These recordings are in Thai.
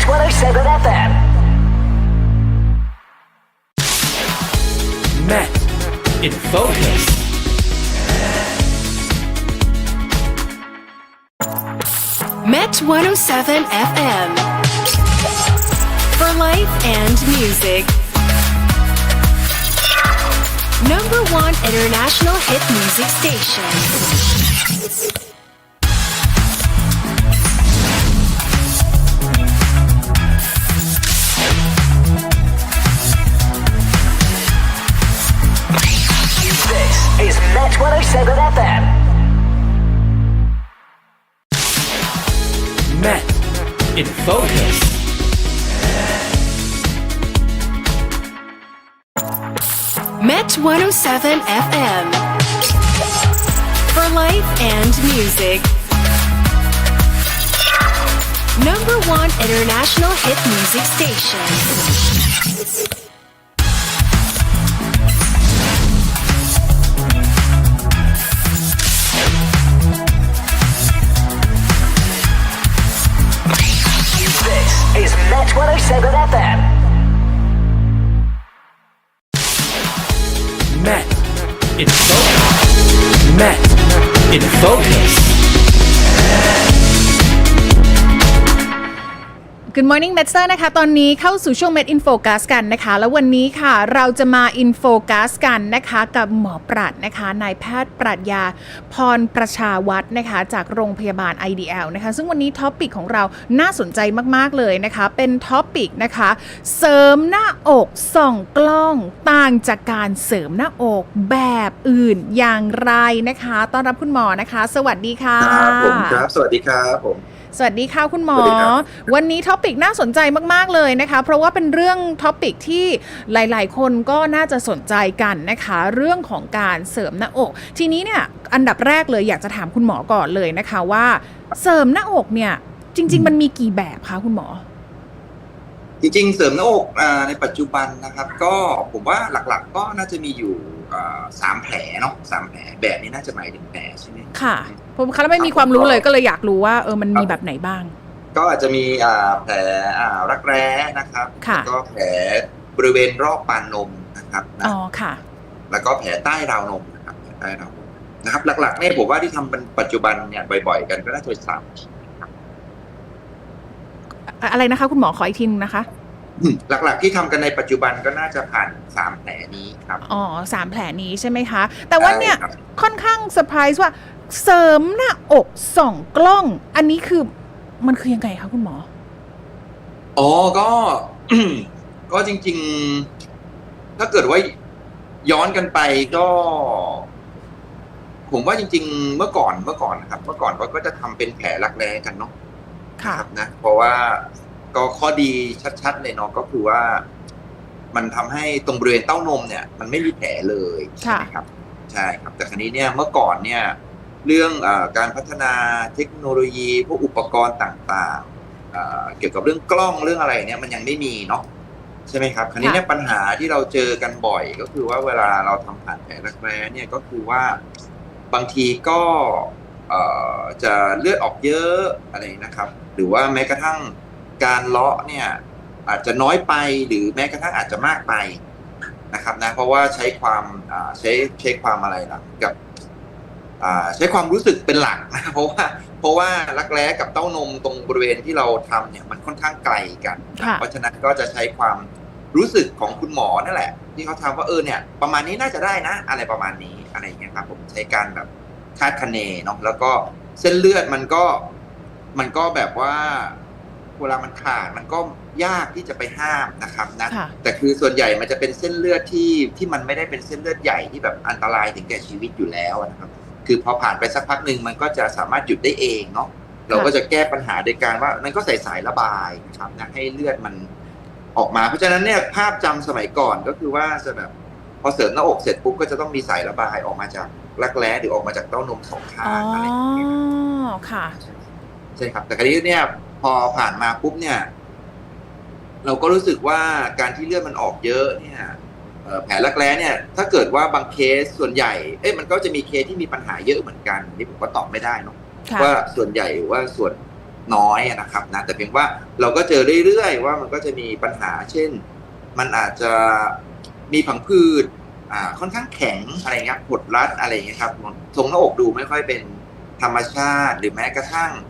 Met 107 FM. Met in focus. Met 107 FM. For life and music. Number one international hit music station. 107 FM. Met in focus. Met 107 FM. For life and music. Number one international hit music station. 107 FM. Met in focus. Met in focus. Good morning m e t s t e r นะคะ ตอนนี้เข้าสู่ช่วง Med in Focus กันนะคะ แล้ววันนี้ค่ะเราจะมา in focus กันนะคะ กับหมอปรัดนะคะนายแพทย์ปรัชญาพรประชาวัฒนะคะ จากโรงพยาบาล IDL นะคะ ซึ่งวันนี้ท็อปิกของเราน่าสนใจมาก ๆ เลยนะคะ เป็นท็อปิกนะคะ เสริมหน้าอกส่องกล้องต่างจากการเสริมหน้าอกแบบอื่นอย่างไรนะคะ ต้อนรับคุณหมอนะคะ สวัสดีค่ะครับผมครับ สวัสดีครับผม สวัสดีค่ะคุณหมอสวัสดีครับวันนี้ท็อปิกน่าสนใจมาก ๆ เลยนะคะ เพราะว่าเป็นเรื่องท็อปิกที่หลาย ๆ คนก็น่าจะสนใจกันนะคะ เรื่องของการเสริมหน้าอก ทีนี้เนี่ยอันดับแรกเลยอยากจะถามคุณหมอก่อนเลยนะคะว่า เสริมหน้าอกเนี่ยจริง ๆ มันมีกี่แบบคะคุณหมอ จริง ๆ เสริมหน้าอกอ่าในปัจจุบันนะครับ ก็ผมว่าหลัก ๆ ก็น่าจะมีอยู่อ่า สามแผลเนาะสามแผลแบบนี้น่าจะหมายถึงแผลใช่ไหมค่ะ ผมคะแล้วไม่มีความรู้เลยก็เลยอยากรู้ว่าเออมันมีแบบไหนบ้าง ก็อาจจะมีอ่าแผลอ่ารักแร้นะครับค่ะแล้วก็แผลบริเวณรอบปานนมนะครับนะอ๋อค่ะ แล้วก็แผลใต้ราวนมนะครับแผลใต้ราวนมนะครับ หลักๆเนี่ยผมว่าที่ทำเป็นปัจจุบันเนี่ยบ่อย ๆ กันก็น่าจะเป็นสามอะอะไรนะคะ คุณหมอขออีกทีนึงนะคะ หลักๆที่ทำกันในปัจจุบันก็น่าจะผ่านสามแผลนี้ครับ อ๋อสามแผลนี้ใช่ไหมคะ แต่ว่าเนี่ยใช่ครับค่อนข้างเซอร์ไพรส์ว่าเสริมหน้าอกส่องกล้อง อันนี้คือมันคือยังไงคะคุณหมอ อ๋อก็ก็จริง ๆ ถ้าเกิดว่าย้อนกันไปก็ ผมว่าจริง ๆ เมื่อก่อนเมื่อก่อนนะครับ เมื่อก่อนก็ก็จะทำเป็นแผลรักแร้กันเนาะค่ะครับนะ เพราะว่า ก็ข้อดีชัดๆเลยเนาะก็คือว่า มันทำให้ตรงบริเวณเต้านมเนี่ย มันไม่มีแผลเลยใช่ไหมครับ ใช่ครับ แต่ครั้นี้เนี่ยเมื่อก่อนเนี่ย เรื่องอาการพัฒนาเทคโนโลยีพวกอุปกรณ์ต่างๆอ่าเกี่ยวกับเรื่องกล้องเรื่องอะไรเนี่ยมันยังไม่มีเนาะใช่ไหมครับ คราวนี้เนี่ยปัญหาที่เราเจอกันบ่อยก็คือว่าเวลาเราทำผ่านแผลรักแร้เนี่ยก็คือว่าบางทีก็เอ่อจะเลือดออกเยอะอะไรนะครับ หรือว่าแม้กระทั่ง การเลาะเนี่ยอาจจะน้อยไปหรือแม้กระทั่งอาจจะมากไปนะครับนะเพราะว่าใช้ความอ่าใช้ใช้ความอะไรล่ะกับอ่าใช้ความรู้สึกเป็นหลักนะเพราะว่าเพราะว่ารักแร้กับเต้านมตรงบริเวณที่เราทำเนี่ยมันค่อนข้างไกลกันค่ะเพราะฉะนั้นก็จะใช้ความรู้สึกของคุณหมอนั่นแหละ ที่เขาทำว่าเออเนี่ย ประมาณนี้น่าจะได้นะ อะไรประมาณนี้อะไรอย่างเงี้ยครับผมใช้การแบบคาดคะเนเนาะแล้วก็เส้นเลือดมันก็มันก็แบบว่า เวลามันขาดมันก็ยากที่จะไปห้ามนะครับนะค่ะ แต่คือส่วนใหญ่มันจะเป็นเส้นเลือดที่ที่มันไม่ได้เป็นเส้นเลือดใหญ่ที่แบบอันตรายถึงแก่ชีวิตอยู่แล้วนะครับ คือพอผ่านไปสักพักหนึ่งมันก็จะสามารถหยุดได้เองเนาะเราก็จะแก้ปัญหาโดยการว่านั่นก็ใส่สายระบายนะครับนะให้เลือดมันออกมา เพราะฉะนั้นเนี่ยภาพจำสมัยก่อนก็คือว่าจะแบบพอเสริมหน้าอกเสร็จปุ๊บก็จะต้องมีสายระบายออกมาจากรักแร้หรือออกมาจากเต้านมสองข้าอ๋องอะไรอย่างเงี้ยค่ะ ใช่ครับแต่คราวนี้เนี่ย พอผ่านมาปุ๊บเนี่ย เราก็รู้สึกว่าการที่เลือดมันออกเยอะเนี่ยเอ่อแผลรักแร้เนี่ย ถ้าเกิดว่าบางเคสส่วนใหญ่ เอ้ยมันก็จะมีเคสที่มีปัญหาเยอะเหมือนกันนี่ผมก็ตอบไม่ได้เนาะค่ะว่าส่วนใหญ่หรือว่าส่วนน้อยนะครับนะแต่เพียงว่าเราก็เจอเรื่อยๆว่ามันก็จะมีปัญหา เช่น มันอาจจะมีผังผืดอ่าค่อนข้างแข็งอะไรเงี้ยกดรัดอะไรเงี้ยครับทรงหน้าอกดูไม่ค่อยเป็นธรรมชาติ หรือแม้กระทั่งอ่า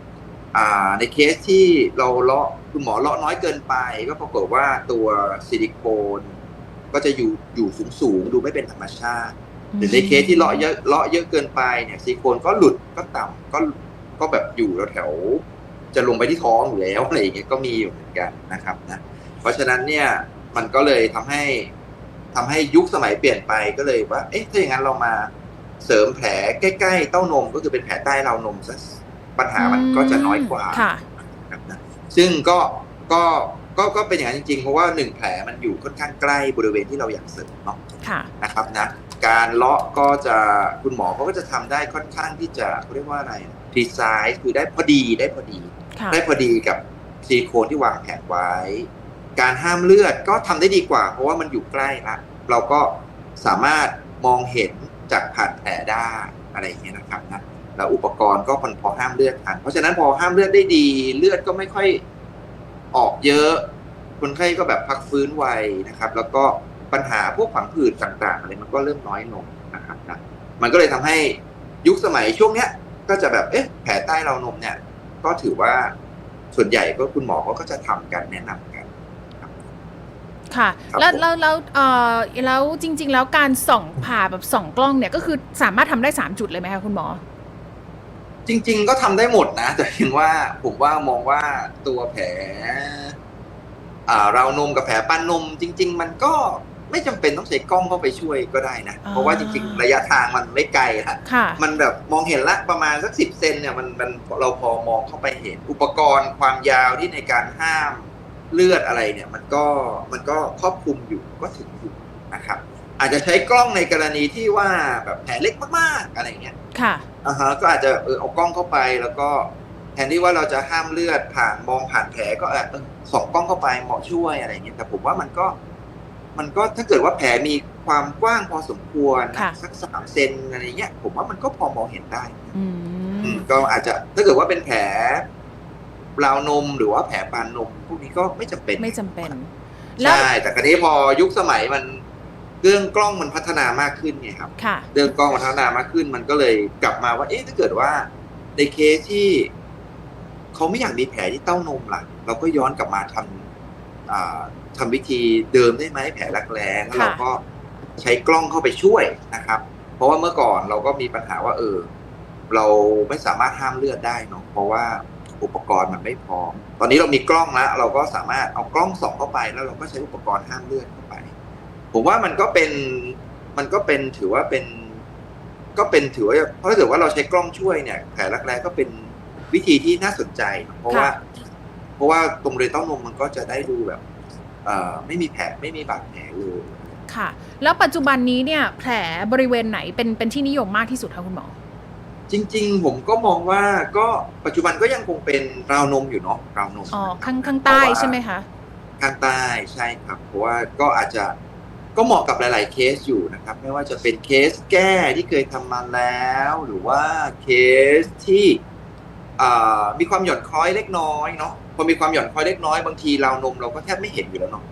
ในเคสที่เราเลาะคุณหมอเลาะน้อยเกินไป ก็ปรากฏว่าตัวซิลิโคนก็จะอยู่อยู่สูงสูงๆดูไม่เป็นธรรมชาติ หรือในเคสที่เลาะเยอะเลาะเยอะเกินไปเนี่ยซิลิโคนก็หลุดก็ต่ำก็ก็แบบอยู่แถวๆจะลงไปที่ท้องอยู่แล้วอะไรอย่างเงี้ยก็มีอยู่เหมือนกันนะครับนะเพราะฉะนั้นเนี่ยมันก็เลยทำให้ทำให้ยุคสมัยเปลี่ยนไปก็เลยว่า เอ๊ะถ้าอย่างนั้นเรามาเสริมแผลใกล้ๆเต้านมก็คือเป็นแผลใต้ราวนมซะ ปัญหามันก็จะน้อยกว่าค่ะนะครับนะซึ่งก็ก็ก็ก็เป็นอย่างนั้นจริงๆ เพราะว่าหนึ่งแผลมันอยู่ค่อนข้างใกล้บริเวณที่เราอยากเสริมเนาะค่ะนะครับนะการเลาะก็จะคุณหมอเขาก็จะทำได้ค่อนข้างที่จะเขาเรียกว่าอะไร precise คือได้พอดีได้พอดีค่ะได้พอดีกับซิลิโคนที่วางแผนไว้ การห้ามเลือดก็ทำได้ดีกว่า เพราะว่ามันอยู่ใกล้ละเราก็สามารถมองเห็นจากผ่านแผลได้อะไรอย่างเงี้ยนะครับนะ แล้วอุปกรณ์ก็พอพอห้ามเลือดทันเพราะฉะนั้นพอห้ามเลือดได้ดี เลือดก็ไม่ค่อยออกเยอะ คนไข้ก็แบบพักฟื้นไวนะครับ แล้วก็ปัญหาพวกผังผืดต่างๆอะไรมันก็เริ่มน้อยลงนะครับนะมันก็เลยทำให้ยุคสมัยช่วงเนี้ย ก็จะแบบเอ๊ะแผลใต้ราวนมเนี่ย ก็ถือว่าส่วนใหญ่ก็คุณหมอเขาก็จะทำกันแนะนำกันค่ะครับแล้วผมแล้วแล้วเอ่อแล้วจริง ๆ แล้วการส่องผ่าแบบส่องกล้องเนี่ยก็คือสามารถทำได้ 3 จุดเลยไหมคะคุณหมอ จริง ๆ ก็ทำได้หมดนะ แต่เพียงว่าผมว่ามองว่าตัวแผล อ่าราวนมกับแผลปั้นนม จริง ๆ มันก็ไม่จำเป็นต้องใช้กล้องเข้าไปช่วยก็ได้นะอ่าเพราะว่าจริง ๆ ระยะทางมันไม่ไกลละค่ะ มันแบบมองเห็นละประมาณสักสิบเซนเนี่ยมันมันเราพอมองเข้าไปเห็น อุปกรณ์ความยาวที่ในการห้ามเลือดอะไรเนี่ย มันก็มันก็ครอบคลุมอยู่ก็ถึงอยู่นะครับ อาจจะใช้กล้องในกรณีที่ว่าแบบแผลเล็กมากๆอะไรเงี้ยค่ะอ่าฮะก็อาจจะเออเอากล้องเข้าไปแล้วก็แทนที่ว่าเราจะห้ามเลือดผ่านมองผ่านแผลก็เออเออส่องกล้องเข้าไปเหมาะช่วยอะไรเงี้ยแต่ผมว่ามันก็ มันก็ถ้าเกิดว่าแผลมีความกว้างพอสมควรค่ะสักสามเซนอะไรเงี้ย ผมว่ามันก็พอมองเห็นได้อือืมมก็อาจจะถ้าเกิดว่าเป็นแผลราวนมหรือว่าแผลปานนมพวกนี้ก็ไม่จำเป็นไม่จำเป็นแล้วใช่แต่คราวนี้พอยุคสมัยมัน เรื่องกล้องมันพัฒนามากขึ้นไงครับค่ะเรื่องกล้องมันพัฒนามากขึ้น มันก็เลยกลับมาว่า เอ๊ะถ้าเกิดว่า ในเคสที่เขาไม่อยากมีแผลที่เต้านมล่ะ เราก็ย้อนกลับมาทำอ่าทำวิธีเดิมได้ไหมแผลรักแร้แล้วเราก็ใช้กล้องเข้าไปช่วยนะครับ เพราะว่าเมื่อก่อนเราก็มีปัญหาว่า เออ เราไม่สามารถห้ามเลือดได้เนาะเพราะว่าอุปกรณ์มันไม่พร้อม ตอนนี้เรามีกล้องแล้วเราก็สามารถเอากล้องส่องเข้าไปแล้วเราก็ใช้อุปกรณ์ห้ามเลือดเข้าไป ผมว่ามันก็เป็นมันก็เป็นถือว่าเป็น ก็เป็นถือว่าเพราะถ้าเกิดว่าเราใช้กล้องช่วยเนี่ยแผลรักแร้ก็เป็นวิธีที่น่าสนใจ เพราะว่า เพราะว่าตรงบริเวณเต้านมมันก็จะได้ดูแบบเอ่อไม่มีแผลไม่มีบาดแผลเลยค่ะ แล้วปัจจุบันนี้เนี่ยแผลบริเวณไหนเป็นเป็นที่นิยมมากที่สุดคะคุณหมอจริง ๆ ผมก็มองว่าก็ปัจจุบันก็ยังคงเป็นราวนมอยู่เนาะราวนมอ๋อข้างข้างใต้ใช่ไหมคะข้างใต้ใช่ครับ เพราะว่าก็อาจจะ ก็เหมาะกับหลาย ๆ เคสอยู่นะครับ ไม่ว่าจะเป็นเคสแก้ที่เคยทำมาแล้ว หรือว่าเคสที่อ่ามีความหย่อนคล้อยเล็กน้อยเนาะพอมีความหย่อนคล้อยเล็กน้อยบางทีราวนมเราก็แทบไม่เห็นอยู่แล้วเนาะ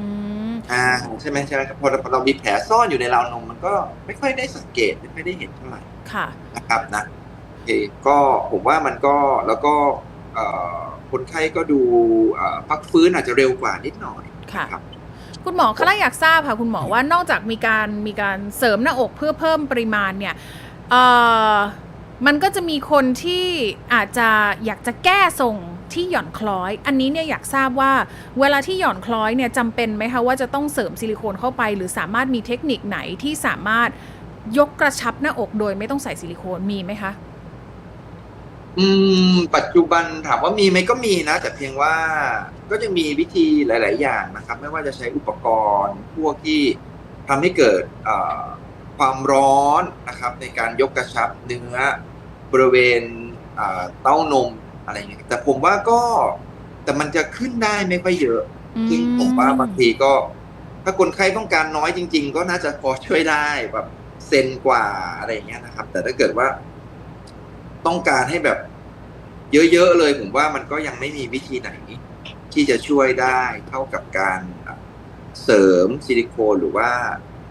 อืมอ่าใช่ไหมใช่ไหมครับพอเรามีแผลซ่อนอยู่ในราวนมมันก็ไม่ค่อยได้สังเกตไม่ค่อยได้เห็นเท่าไหร่ค่ะนะครับนะโอเคก็ผมว่ามันก็แล้วก็เอ่อคนไข้ก็ดูเอ่อพักฟื้นอาจจะเร็วกว่านิดหน่อยค่ะนะ คุณหมอคะแล้วอยากทราบค่ะคุณหมอว่านอกจากมีการมีการเสริมหน้าอกเพื่อเพิ่มปริมาณเนี่ยเอ่อมันก็จะมีคนที่อาจจะอยากจะแก้ทรงที่หย่อนคล้อย อันนี้เนี่ยอยากทราบว่าเวลาที่หย่อนคล้อยเนี่ยจำเป็นไหมคะว่าจะต้องเสริมซิลิโคนเข้าไป หรือสามารถมีเทคนิคไหนที่สามารถยกกระชับหน้าอกโดยไม่ต้องใส่ซิลิโคนมีไหมคะ อืม ปัจจุบันถามว่ามีไหมก็มีนะ แต่เพียงว่าก็จะมีวิธีหลาย ๆ อย่างนะครับ ไม่ว่าจะใช้อุปกรณ์พวกที่ทำให้เกิดความร้อนนะครับ ในการยกกระชับเนื้อบริเวณเต้านมอะไรอย่างเงี้ยแต่ผมว่าก็แต่มันจะขึ้นได้ไม่ค่อยเยอะซึ่งผมว่าบางทีก็ ถ้าคนไข้ต้องการน้อยจริง ๆ ก็น่าจะพอช่วยได้แบบเซนกว่าอะไรอย่างเงี้ยนะครับ แต่ถ้าเกิดว่า ต้องการให้แบบเยอะๆเลย ผมว่ามันก็ยังไม่มีวิธีไหน ที่จะช่วยได้เท่ากับการเสริมซิลิโคนหรือว่า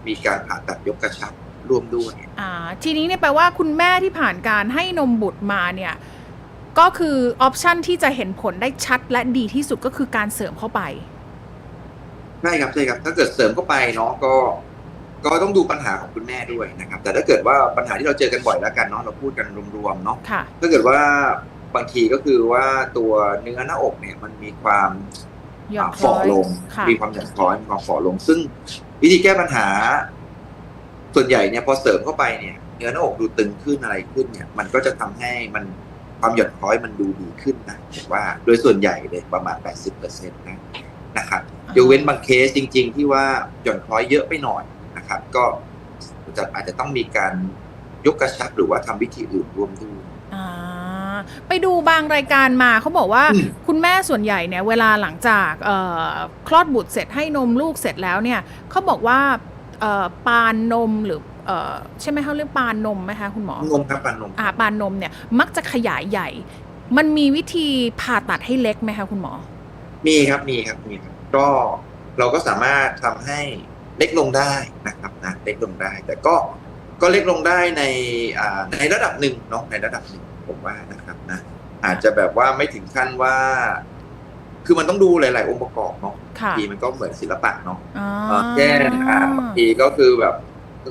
มีการผ่าตัดยกกระชับร่วมด้วยอ่าทีนี้เนี่ยแปลว่าคุณแม่ที่ผ่านการให้นมบุตรมาเนี่ยก็คือออปชันที่จะเห็นผลได้ชัดและดีที่สุดก็คือการเสริมเข้าไปใช่ครับใช่ครับ ถ้าเกิดเสริมเข้าไปเนาะก็ ก็ต้องดูปัญหาของคุณแม่ด้วยนะครับ แต่ถ้าเกิดว่าปัญหาที่เราเจอกันบ่อยแล้วกันเนาะเราพูดกันรวมๆเนาะค่ะถ้าเกิดว่าบางทีก็คือว่าตัวเนื้อหน้าอกเนี่ยมันมีความหย่อนอ่าคล้ฝ่ออยลงค่ะมีความหย่อนคล้อยมีความฝ่อลง ซึ่งวิธีแก้ปัญหา ส่วนใหญ่เนี่ยพอเสริมเข้าไปเนี่ย เนื้อหน้าอกดูตึงขึ้นอะไรขึ้นเนี่ย มันก็จะทำให้มันความหย่อนคล้อยมันดูดีขึ้นนะผมว่าโดยส่วนใหญ่เลยประมาณ 80%นะนะครับยกเว้นบางเคสจริง ๆ ที่ว่าหย่อนคล้อยเยอะไปหน่อย นะครับ ก็จะอาจจะต้องมีการยกกระชับหรือว่าทำวิธีอื่นร่วมด้วยอ่าไปดูบางรายการมาเขาบอกว่าอืมคุณแม่ส่วนใหญ่เนี่ยเวลาหลังจากเอ่อคลอดบุตรเสร็จให้นมลูกเสร็จแล้วเนี่ยเขาบอกว่าเอ่อปานนมหรือเอ่อใช่ไหมเขาเรียกปานนมไหมคะคุณหมอนมครับปานนมอ่าปานนมเนี่ยมักจะขยายใหญ่ มันมีวิธีผ่าตัดให้เล็กไหมคะคุณหมอ มีครับมีครับมีครับก็เราก็สามารถทำให้ เล็กลงได้นะครับนะเล็กลงได้ แต่ก็ก็เล็กลงได้ในอ่าในระดับหนึ่งเนาะในระดับหนึ่งผมว่านะครับนะอาจจะแบบว่าไม่ถึงขั้นว่า คือมันต้องดูหลาย ๆ องค์ประกอบเนาะค่ะทีมันก็เหมือนศิลปะเนาะอ่าเอ่อแค่อ่าบางทีก็คือแบบ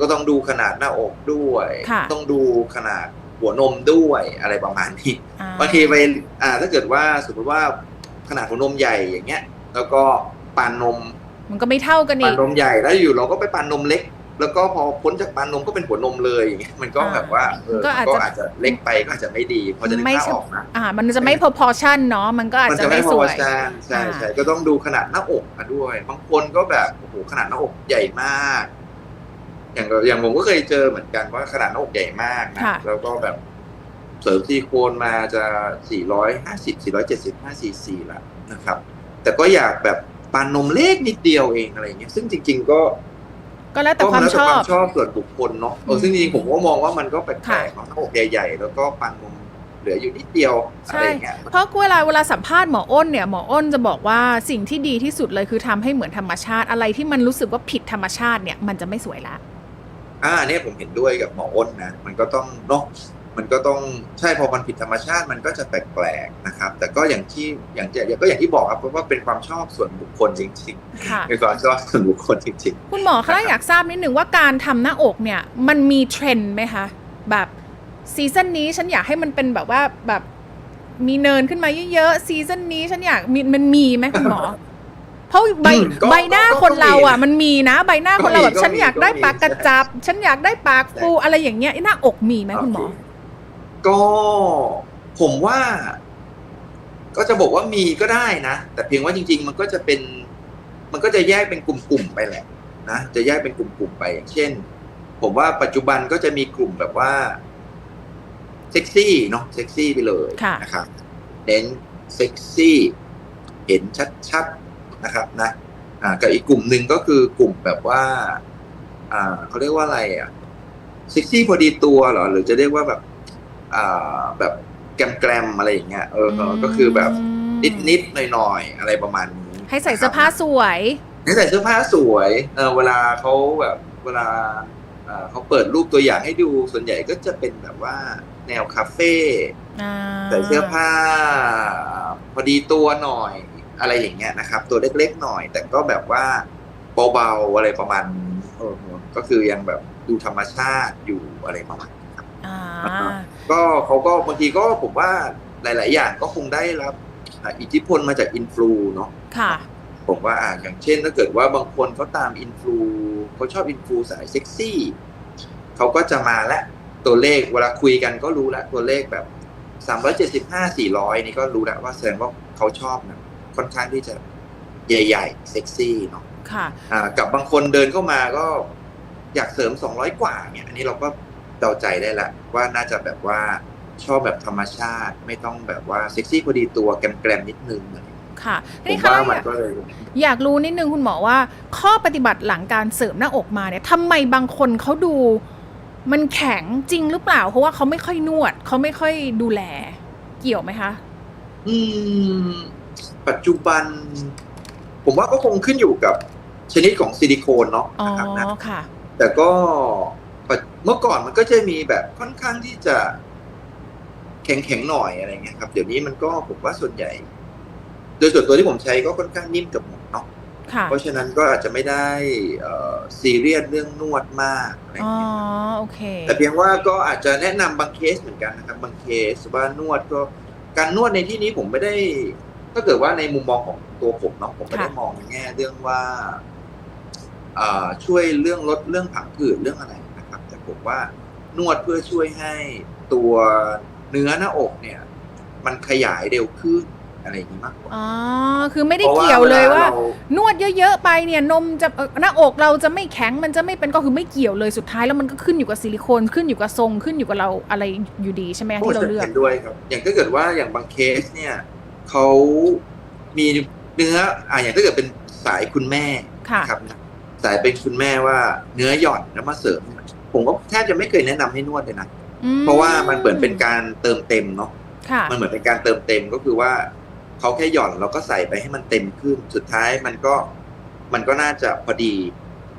ก็ต้องดูขนาดหน้าอกด้วยค่ะต้องดูขนาดหัวนมด้วยอะไรประมาณนี้อ่บางทีไปอ่าถ้าเกิดว่าสมมติว่าขนาดหัวนมใหญ่อย่างเงี้ย แล้วก็ปานนม มันก็ไม่เท่ากันอีปานก นมใหญ่แล้วอยู่เราก็ไปปานนมเล็ก แล้วก็พอพ้นจากปานนมก็เป็นหัวนมเลยอย่างเงี้ยมันก็อ่าแบบว่าเออก็มันอาจก็จะอาจจะเล็กไปก็อาจจะไม่ดีพอจะนึกไม่ภาพใช่ออกนะ อ่า มันจะไม่ proportion เนาะมันก็อาจมันจะจะไม่ไม่พสอวย ใช่ใช่อ่าใช่ก็ต้องดูขนาดหน้าอกมาด้วย บางคนก็แบบโอ้โหขนาดหน้าอกใหญ่มาก อย่างอย่างผมก็เคยเจอเหมือนกันว่าขนาดหน้าอกใหญ่มากนะค่ะ แล้วก็แบบเสริมซีโคนมาจะ 450 470 544ละนะครับ แต่ก็อยากแบบ ปานนมเล็กนิดเดียวเองอะไรอย่างเงี้ยซึ่งจริง ๆ ก็ ก็แล้วแต่ก็ความแล้วชแต่อควาบมชอบส่วนบุคคลเนาะเออซึ่งจริงๆผมก็มองว่ามันก็แปลค่ะกๆเนาะหน้าอกใหญ่ๆ แล้วก็ปานนมเหลืออยู่นิดเดียวอะไรใช่อย่างเงี้ย เพราะเวลาเวลาสัมภาษณ์หมออ้นเนี่ยหมออ้นจะบอกว่าสิ่งที่ดีที่สุดเลยคือทำให้เหมือนธรรมชาติอะไรที่มันรู้สึกว่าผิดธรรมชาติเนี่ยมันจะไม่สวยละ อ่าเนี่ยผมเห็นด้วยกับหมออ้นนะ มันก็ต้องเนาะ มันก็ต้องใช่พอมันผิดธรรมชาติมันก็จะแปลกๆนะครับ แต่ก็อย่างที่อย่างที่ก็อย่างที่บอกครับเพราะว่าเป็นความชอบส่วนบุคคลจริงค่ะๆเป็นความชอบส่วนบุคคลจริงคุณหมอคะอยากทราบนิดหนึ่งว่าการทำหน้าอกเนี่ย มันมีเทรนด์ไหมคะแบบซีซั่นนี้ฉันอยากให้มันเป็นแบบว่าแบบมีเนินขึ้นมาเยอะๆซีซั่นนี้ฉันอยากมีมันมีไหมคุณหมอเพราะใบอืมก็ใบหน้าก็คนเราอะก็มีนะมันมีนะ ใบหน้าคนเราแบบก็มีฉันอยากได้ก็มีปากกระจับ ฉันอยากได้ปากฟูอะไรอย่างเงี้ยหน้าอกมีไหมๆคุณหมอโเก็ผมว่า ก็จะบอกว่ามีก็ได้นะ แต่เพียงว่าจริง ๆ มันก็จะเป็น มันก็จะแยกเป็นกลุ่มๆไปแหละนะจะแยกเป็นกลุ่มๆไปอย่างเช่น ผมว่าปัจจุบันก็จะมีกลุ่มแบบว่าเซ็กซี่เนาะเซ็กซี่ไปเลยค่ะนะครับเน้นเซ็กซี่เห็นชัดๆนะครับนะอ่ากับอีกกลุ่มหนึ่งก็คือกลุ่มแบบว่า อ่าเขาเรียกว่าอะไรอะเซ็กซี่พอดีตัวเหรอ หรือจะเรียกว่าแบบอ่า แบบแกรมๆอะไรอย่างเงี้ยเออเออก็คือแบบนิดๆหน่อยๆอะไรประมาณนี้ให้ใส่เสื้อผ้าสวยให้ใส่เสื้อผ้าสวยเออเวลาเขาแบบเวลาอ่าเขาเปิดรูปตัวอย่างให้ดูส่วนใหญ่ก็จะเป็นแบบว่าแนวคาเฟ่อ่าใส่เสื้อผ้า พอดีตัวหน่อยอะไรอย่างเงี้ยนะครับ ตัวเล็กๆหน่อย แต่ก็แบบว่าเบาๆอะไรประมาณนี้เออก็คือยังแบบดูธรรมชาติอยู่อะไรประมาณนี้ครับอ่า ก็เขาก็บางทีก็ผมว่าหลาย ๆ อย่างก็คงได้รับอ่าอิทธิพลมาจากอินฟลูเนาะค่ะผมว่าอ่าอย่างเช่น ถ้าเกิดว่าบางคนเขาตามอินฟลูเขาชอบอินฟลูสายเซ็กซี่เขาก็จะมาและตัวเลขเวลาคุยกันก็รู้แล้วตัวเลขแบบสามร้อยเจ็ดสิบห้าสี่ร้อยนี่ก็รู้แล้วว่าแสดงว่าเขาชอบนะค่อนข้างที่จะใหญ่ๆเซ็กซี่เนาะค่ะ อ่ากับบางคนเดินเข้ามาก็อยากเสริมสองร้อยกว่าเนี่ยอันนี้เราก็ เดาใจได้ละว่าน่าจะแบบว่าชอบแบบธรรมชาติ ไม่ต้องแบบว่าเซ็กซี่พอดีตัวแกรมๆนิดนึงอะไรอย่างเงี้ยค่ะผนี่มค่ะว่าอมันยากก็เลยอยากรู้นิดนึงคุณหมอว่า ข้อปฏิบัติหลังการเสริมหน้าอกมาเนี่ยทำไมบางคนเขาดู มันแข็งจริงหรือเปล่า เพราะว่าเขาไม่ค่อยนวดเขาไม่ค่อยดูแล เกี่ยวไหมคะ อืม ปัจจุบัน ผมว่าก็คงขึ้นอยู่กับชนิดของซิลิโคนเนาะอ๋อนะครับนะค่ะแต่ก็ปัจ เมื่อก่อนมันก็จะมีแบบค่อนข้างที่จะแข็งแข็งๆหน่อยอะไรเงี้ยครับ เดี๋ยวนี้มันก็ผมว่าส่วนใหญ่ โดยส่วนตัวที่ผมใช้ก็ค่อนข้างนิ่มกับหมดเนาะค่ะเพราะฉะนั้นก็อาจจะไม่ได้เอ่อซีเรียสเรื่องนวดมากอะไรอ๋อเงี้ยโอเคแต่เพียงว่าก็อาจจะแนะนำบางเคสเหมือนกันนะครับ บางเคสว่านวดก็การนวดในที่นี้ผมไม่ได้ ถ้าเกิดว่าในมุมมองของตัวผมเนาะผมไม่ได้ค่ะมองในแง่เรื่องว่าอ่าช่วยเรื่องลดเรื่องผังผืดเรื่องอะไรนะครับแต่ ผมว่านวดเพื่อช่วยให้ตัวเนื้อหน้าอกเนี่ย มันขยายเร็วขึ้นอะไรอย่างนี้มากกว่า อ๋อ คือไม่ได้พราะเกี่ยวเลยว่ารนวดเยอะๆไปเนี่ยนมจะเอ่อหน้าอกเราจะไม่แข็งมันจะไม่เป็นก็คือไม่เกี่ยวเลยสุดท้ายแล้วมันก็ขึ้นอยู่กับซิลิโคนขึ้นอยู่กับทรงขึ้นอยู่กับเราอะไรอยู่ดีใช่ไหมโอ้ที่เราจะเลือกเห็นด้วยครับ อย่างถ้าเกิดว่าอย่างบางเคสเนี่ยเขามีเนื้ออ่าอย่างถ้าเกิดเป็นสายคุณแม่ค่ะครับ สายเป็นคุณแม่ว่าเนื้อหย่อนแล้วมาเสริม ผมก็แทบจะไม่เคยแนะนำให้นวดเลยนะอืมเพราะว่ามันเหมือนเป็นการเติมเต็มเนาะค่ะมันเหมือนเป็นการเติมเต็มก็คือว่าเขาแค่หย่อนเราก็ใส่ไปให้มันเต็มขึ้น สุดท้ายมันก็มันก็น่าจะพอดี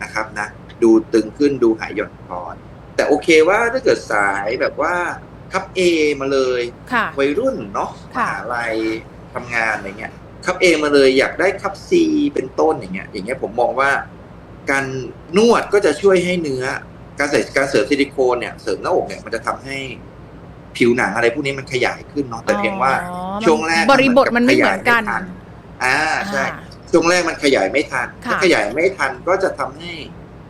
นะครับนะ ดูตึงขึ้นดูหายหย่อนคลอน แต่โอเคว่าถ้าเกิดสายแบบว่าคับเอมาเลยค่ะวัยรุ่นเนาะมค่ะหาลัยทำงานอะไรเงี้ยคับเอมาเลยอยากได้คับซีเป็นต้นอย่างเงี้ย อย่างเงี้ยผมมองว่า การนวดก็จะช่วยให้เนื้อ การใส่การเสริมซิลิโคนเนี่ยเสริมหน้าอกเนี่ยมันจะทำให้ผิวหนังอะไรพวกนี้มันขยายขึ้นเนาะแต่เพียงว่าอ๋อช่วงแรกบริบทมันไม่เหมือนกันขยายไม่ทันอ่าใช่อ่าช่วงแรกมันขยายไม่ทันค่ะถ้าขยายไม่ทันก็จะทำให้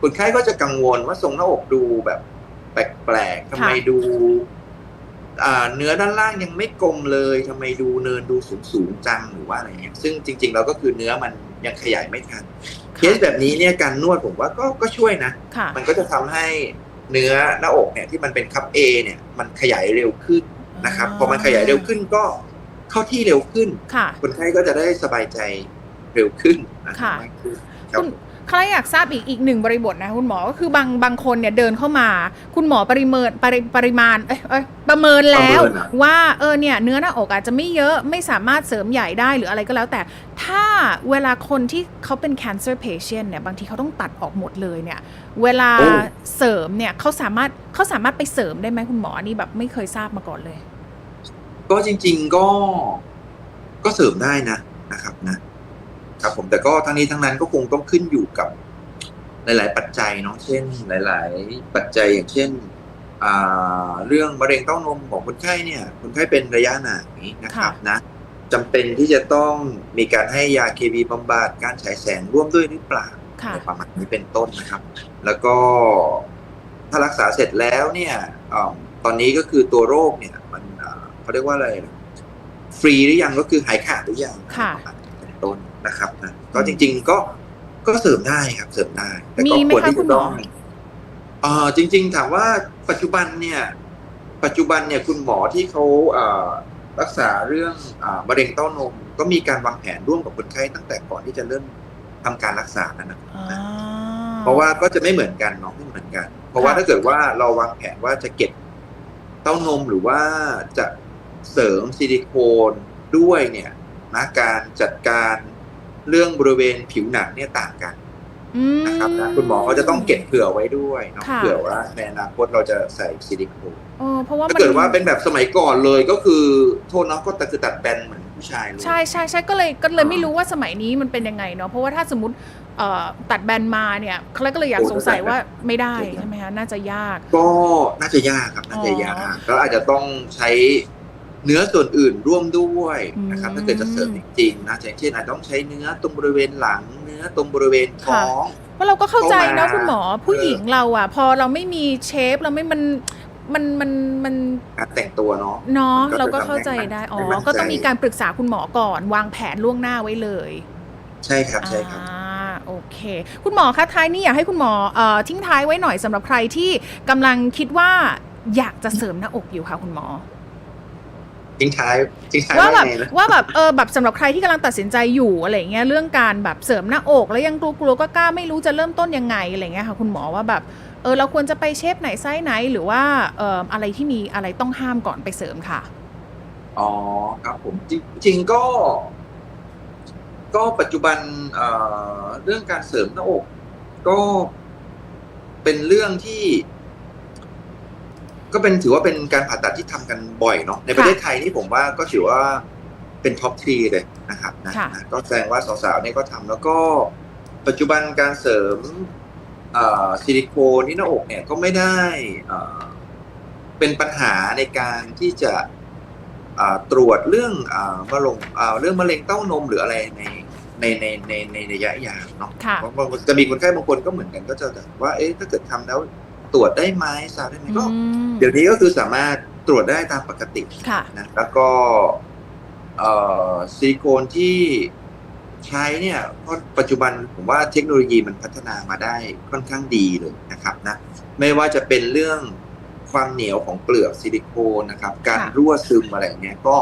คนไข้ก็จะกังวลว่าทรงหน้าอกดูแบบแปลกๆทำไมดูอ่าเนื้อด้านล่างยังไม่กลมเลยทำไมดูเนินดูสูงสูงๆจังหรือว่าอะไรเงี้ยซึ่งจริงๆแล้วก็คือเนื้อมัน ยังขยายไม่ทันเคสแบบนี้เนี่ยการนวดผมว่าก็ก็ช่วยนะค่ะมันก็จะทำให้เนื้อหน้าอกเนี่ยที่มันเป็นคัพเอเนี่ยมันขยายเร็วขึ้นนะครับอ๋อพอมันขยายเร็วขึ้นก็เข้าที่เร็วขึ้นค่ะคนไข้ก็จะได้สบายใจเร็วขึ้นนะค่ะมากขึ้นครับคุณ ใครอยากทราบอีกอีกหนึ่งบริบทนะคุณหมอก็คือบางบางคนเนี่ยเดินเข้ามา คุณหมอปริเมินปริปริมาณเอ้ยเอ้ยประเมินแล้วประเมินอะว่าเออเนี่ยเนื้อหน้าอกอาจจะไม่เยอะไม่สามารถเสริมใหญ่ได้หรืออะไรก็แล้วแต่ ถ้าเวลาคนที่เขาเป็น cancer patient เนี่ยบางทีเขาต้องตัดออกหมดเลยเนี่ยเวลาโอ้เสริมเนี่ยเขาสามารถเขาสามารถไปเสริมได้ไหมคุณหมออันนี่แบบไม่เคยทราบมาก่อนเลย ก็จริง ๆก็ก็เสริมได้นะนะครับนะ ครับผมแต่ก็ทั้งนี้ทั้งนั้นก็คงต้องขึ้นอยู่กับหลาย ๆ ปัจจัยเนาะเช่น หลาย ๆ ปัจจัยอย่างเช่นอ่าเรื่องมะเร็งเต้านมของคนไข้เนี่ย คนไข้เป็นระยะไหนนะครับนะจำเป็นที่จะต้องมีการให้ยาเคมีบำบัดการฉายแสงร่วมด้วยหรือเปล่าค่ะในประมาณนี้เป็นต้นนะครับ แล้วก็ถ้ารักษาเสร็จแล้วเนี่ยออตอนนี้ก็คือตัวโรคเนี่ย มันอ่าเขาเรียกว่าอะไรนะฟรีหรือยังก็คือหายขาดหรือยังค่ะประมาณนี้เป็นต้น นะครับนะก็จริง ๆ ก็ก็เสริมได้ครับเสริมได้ แต่ก็มีไหมควรคะที่คุจะณหมอต้องเอ่อจริง ๆ ถามว่าปัจจุบันเนี่ย ปัจจุบันเนี่ยคุณหมอที่เขาเอ่อรักษาเรื่องอามะเร็งเต้านม ก็มีการวางแผนร่วมกับคนไข้ตั้งแต่ก่อนที่จะเริ่มทำการรักษาแล้วนะอ๋อเพราะว่าก็จะไม่เหมือนกันเนาะไม่เหมือนกัน เพราะว่าค่ะถ้าเกิดว่าเราวางแผนว่าจะเก็บเต้านมหรือว่าจะเสริมซิลิโคนด้วยเนี่ยนะการจัดการ เรื่องบริเวณผิวหนังเนี่ยต่างกันอืมนะครับนะคุณหมอเขาจะต้องเก็บเผื่อไว้ด้วยเนาะค่ะเผื่อว่าในอนาคตเราจะใส่ซิลิโคนเออเพราะว่าถ้ามันเกิดว่าเป็นแบบสมัยก่อนเลยก็คือโทษเนาะก็ตัดคือตัดแบนเหมือนผู้ชายเลยใช่ใช่ใช่ก็เลยก็เลยไม่รู้ว่าสมัยนี้มันเป็นยังไงเนาะเพราะว่าถ้าสมมติเอ่อตัดแบนมาเนี่ยเขาก็เลยอยากสงสัยว่าไม่ได้ใช่ไหมคะน่าจะยาก ก็น่าจะยากครับน่าจะยากอ๋อแล้วอาจจะต้องใช้ เนื้อส่วนอื่นร่วมด้วยนะครับอืมถ้าเกิดจะเสริมจริงๆนะอย่างเช่นอาจจะต้องใช้เนื้อตรงบริเวณหลัง เนื้อตรงบริเวณท้องเพราะเราก็เข้าใจนะเข้ามาคุณหมอผู้เออหญิงเราอะ พอเราไม่มีเชฟเราไม่มันมันมันมันการแต่งตัวเนาะเนาะมันก็จะเราก็เข้าใจได้อ๋อไม่มั่นใจก็ต้องมีการปรึกษาคุณหมอก่อน วางแผนล่วงหน้าไว้เลย ใช่ครับใช่ครับอ่าโอเค คุณหมอคะท้ายนี้อยากให้คุณหมอเอ่อทิ้งท้ายไว้หน่อยสำหรับใครที่กำลังคิดว่าอยากจะเสริมหน้าอกอยู่ค่ะคุณหมอ ทิ้งท้ายทิ้งท้ายว่าว่าแบบไงนะว่าแบบเออแบบสำหรับใครที่กำลังตัดสินใจอยู่อะไรเงี้ยเรื่องการแบบเสริมหน้าอกแล้วยังกลัวๆก็กล้าไม่รู้จะเริ่มต้นยังไงอะไรเงี้ยค่ะคุณหมอว่าแบบเออเราควรจะไปเชฟไหนไซส์ไหนหรือว่าเอ่ออะไรที่มีอะไรต้องห้ามก่อนไปเสริมค่ะอ๋อครับผมจริงจริงก็ ก็ปัจจุบันเอ่อเรื่องการเสริมหน้าอก ก็เป็นเรื่องที่ ก็เป็นถือว่าเป็นการผ่าตัดที่ทำกันบ่อยเนาะในประเทศไทยนี่ผมว่าก็ถือว่าเป็นท็อปทรีเลยนะครับนะค่ะนะก็แสดงว่าสาวๆเนี่ยก็ทำแล้วก็ปัจจุบันการเสริมเอ่อซิลิโคนที่หน้าอกเนี่ยก็ไม่ได้เอ่อเป็นปัญหาในการที่จะอ่าตรวจเรื่องอ่ามะเร็งอ่าเรื่องมะเร็งเต้านมหรืออะไรในในในในในระยะยาวเนาะค่ะบางบางจะมีคนไข้บางคนก็เหมือนกันก็จะแบบว่าเอ๊ะถ้าเกิดทำแล้ว ตรวจได้ไหมทราบได้ไหมก็อืมเดี๋ยวนี้ก็คือสามารถตรวจได้ตามปกติค่ะนะแล้วก็เอ่อซิลิโคนที่ใช้เนี่ยเพราะปัจจุบันผมว่าเทคโนโลยีมันพัฒนามาได้ค่อนข้างดีเลยนะครับนะไม่ว่าจะเป็นเรื่องความเหนียวของเปลือกซิลิโคนนะครับ การค่ะรั่วซึมอะไรอย่างเงี้ยก็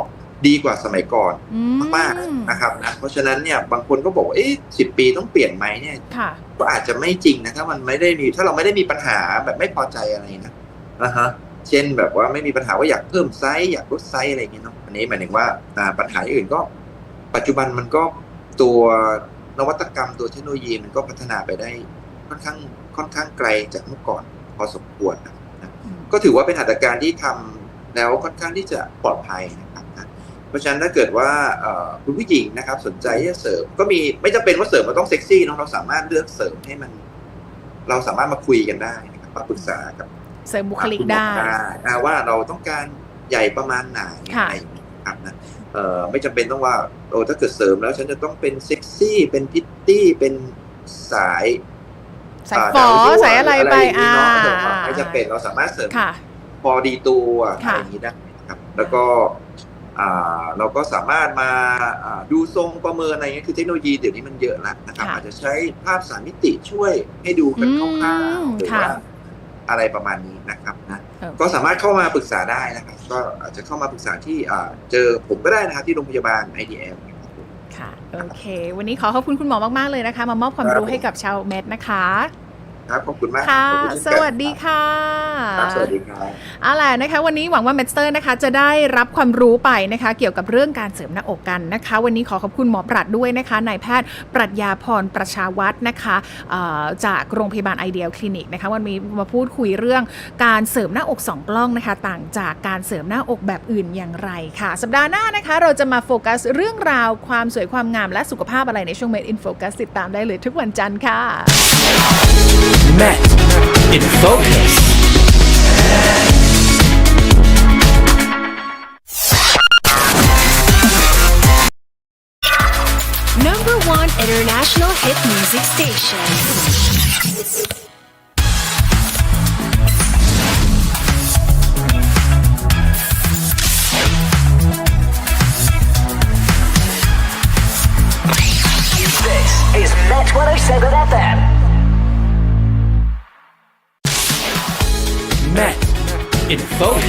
ดีกว่าสมัยก่อนอืมากๆนะครับนะเพราะฉะนั้นเนี่ยบางคนก็บอกว่าเอ๊ะสิปีต้องเปลี่ยนไหมเนี่ยค่ะก็อาจจะไม่จริงนะถ้ามันไม่ได้มีถ้าเราไม่ได้มีปัญหาแบบไม่พอใจอะไรนะนะฮะเช่นแบบว่าไม่มีปัญหาว่าอยากเพิ่มไซส์อยากลดไซส์อะไรอย่างเงี้ยเนาะอันนี้หมายถึงว่าอ่าปัญหาอื่นก็ ปัจจุบันมันก็ตัวนวัตกรรมตัวเทคโนโลยีมันก็พัฒนาไปได้ค่อนข้างค่อนข้างไกลจากเมื่อก่อนพอสมควรนะนะอืมก็ถือว่าเป็นหัตถการที่ทำแล้วค่อนข้างที่จะปลอดภัยนะครับนะ เพราะฉะนั้นถ้าเกิดว่าเอ่อคุณผู้หญิงนะครับ สนใจที่จะเสริม ก็มีไม่จำเป็นว่าเสริมมันต้องเซ็กซี่เนอะเราสามารถเลือกเสริมให้มัน เราสามารถมาคุยกันได้นะครับมาปรึกษากับเสริมบุคลิกณหมอได้อ่าว่าเราต้องการใหญ่ประมาณไหนค่ะอะไรอย่างเงี้ยครับนะเอ่อไม่จำเป็นต้องว่าโอ้ถ้าเกิดเสริมแล้วฉันจะต้องเป็นเซ็กซี่เป็นพิตตี้เป็นสายสายฝอดวยั่วสายอะไรไปย่างอ่างี้เนาะเสริมมาไม่จำเป็นเราสามารถเสริมค่ะพอดีตัวอะไรค่ะอย่างนี้ได้นะครับ แล้วก็อ่า เราก็สามารถมาอ่าดูทรงประเมินอะไรเงี้ยคือเทคโนโลยีเดี๋ยวนี้มันเยอะแล้วนะครับค่ะอาจจะใช้ภาพสามมิติช่วยให้ดูกันคร่าวอืมๆหรือค่ะว่าอะไรประมาณนี้นะครับนะเออก็สามารถเข้ามาปรึกษาได้นะครับ ก็อาจจะเข้ามาปรึกษาที่อ่าเจอผมก็ได้นะครับที่โรงพยาบาล IDL นะครับผมค่ะ โอเค วันนี้ขอขอบคุณคุณหมอมาก ๆ เลยนะคะ มามอบความรู้ให้กับชาวเม็ดนะคะ ครับขอบคุณมากค่ะขอบณเช่นกันสวัสดีค่ะครับสวัสดีครับเอาล่ะนะคะ วันนี้หวังว่าเมสเตอร์นะคะ จะได้รับความรู้ไปนะคะ เกี่ยวกับเรื่องการเสริมหน้าอกกันนะคะ วันนี้ขอขอบคุณหมอปรัดด้วยนะคะนายแพทย์ปรัชญาพรประชาวัฒน์นะคะเอ่อจากโรงพยาบาลไอเดียลคลินิกนะคะ วันนี้มาพูดคุยเรื่องการเสริมหน้าอกสองกล้องนะคะ ต่างจากการเสริมหน้าอกแบบอื่นอย่างไรค่ะ สัปดาห์หน้านะคะ เราจะมาโฟกัสเรื่องราวความสวยความงามและสุขภาพอะไรในช่วง Made in Focus ติดตามได้เลยทุกวันจันทร์ค่ะ Met in focus. Number one international hit music station. This is Met 107 FM. Met in focus.